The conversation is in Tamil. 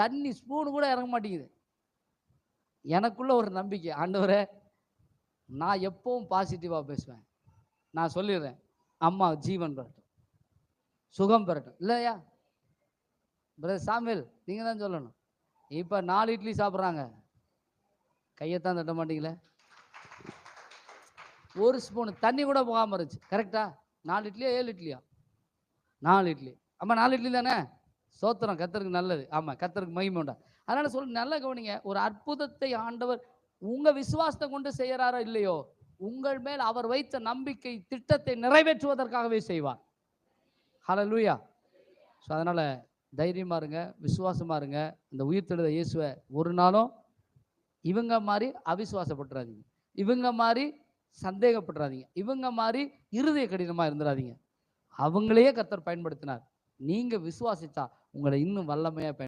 தண்ணி ஸ்பூனு கூட இறங்க மாட்டேங்குது. எனக்குள்ள ஒரு நம்பிக்கை. ஆண்டவரே நான் எப்பவும் பாசிட்டிவாக பேசுவேன். நான் சொல்லிடுறேன். அம்மா ஜீவன் பெறட்டும். சுகம் பெறட்டும். இல்லையா? பிரதர் சாமியல் நீங்கள் தான் சொல்லணும். இப்போ நாலு இட்லி சாப்பிட்றாங்க. கையைத்தான் தட்ட மாட்டீங்களே? ஒரு ஸ்பூன் தண்ணி கூட போகாமல் இருந்துச்சு. கரெக்டா நாலு இட்லியா ஏழு இட்லியா? நாலு இட்லி. அம்மா நாலு இட்லி தானே? சோத்திரம் கத்தருக்கு நல்லது. ஆமாம் கத்தருக்கு மகிமை உண்டா. அதனால் சொல் நல்லா கவனிங்க. ஒரு அற்புதத்தை ஆண்டவர் உங்கள் விசுவாசத்தை கொண்டு செய்கிறாரோ இல்லையோ உங்கள் மேல் அவர் வைத்த நம்பிக்கை திட்டத்தை நிறைவேற்றுவதற்காகவே செய்வார். ஹalleluya. ஸோ அதனால் தைரியமாக இருங்க விசுவாசமாக இருங்க. இந்த உயிர்த்தெழுத இயேசுவை ஒரு நாளும் இவங்க மாதிரி அவிசுவாசப்பட்டுறாதீங்க இவங்க மாதிரி சந்தேகப்படுறாதீங்க இவங்க மாதிரி இருதய கடினமாக இருந்துடாதீங்க. அவங்களையே கத்தர் பயன்படுத்தினார். நீங்கள் விசுவாசித்தா உங்களை இன்னும் வல்லமையாக பயன்